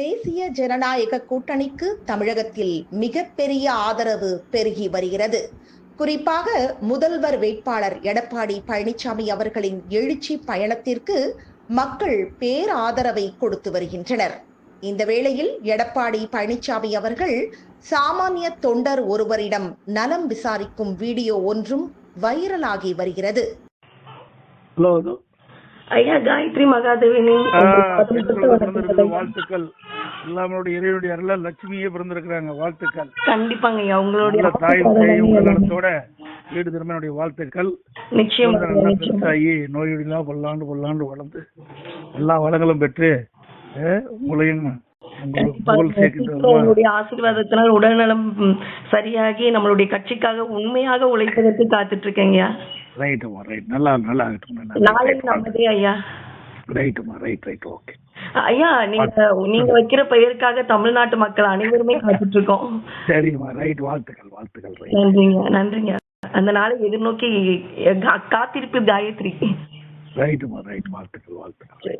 தேசிய ஜனநாயக கூட்டணிக்கு தமிழகத்தில் மிகப்பெரிய ஆதரவு பெருகி வருகிறது. குறிப்பாக முதல்வர் வேட்பாளர் எடப்பாடி பழனிசாமி அவர்களின் எழுச்சி பயணத்திற்கு மக்கள் பேராதரவை கொடுத்து வருகின்றனர். இந்த வேளையில் எடப்பாடி பழனிசாமி அவர்கள் சாமானிய தொண்டர் ஒருவரிடம் நலம் விசாரிக்கும் வீடியோ ஒன்றும் வைரலாகி வருகிறது. ஐயா காயத்ரி மகாதேவினி. பிறந்திருக்கிற வாழ்த்துக்கள். எல்லாமோட இறைவனுடைய அருள லட்சுமியே பிறந்திருக்கிறாங்க. வாழ்த்துக்கள். கண்டிப்பாங்க ஐயா உங்களுடைய தாய் சேய் உங்கள் நலத்தோட வீடு திருமனுடைய வாழ்த்துக்கள். நிச்சயம் பெருசாகி நோயொடிலாம் பல்லாண்டு பல்லாண்டு வளர்ந்து எல்லா வளங்களும் பெற்று உங்களையும் உங்களுடைய ஆசீர்வாதத்தினால் உடல்நலம் சரியாகி நம்மளுடைய கட்சிக்காக உண்மையாக உழைப்பதற்கு காத்துட்டு இருக்கேங்க ரைட்டுமா ரைட் நல்லா நல்லா நமதே ஐயா. ரைட்டுமா ரைட் ரைட் ஓகே ஐயா நீங்க நீங்க வைக்கிற பெயருக்காக தமிழ்நாட்டு மக்கள் அனைவருமே காத்துட்டு இருக்கோம் சரிம்மா ரைட் வாழ்த்துக்கள் வாழ்த்துக்கள் நன்றிங்க நன்றிங்க. அந்த நாளை எதிர்நோக்கி காத்திருப்பு காயத்ரி. ரைட்டுமா ரைட் வாழ்த்துக்கள் வாழ்த்துக்கள்.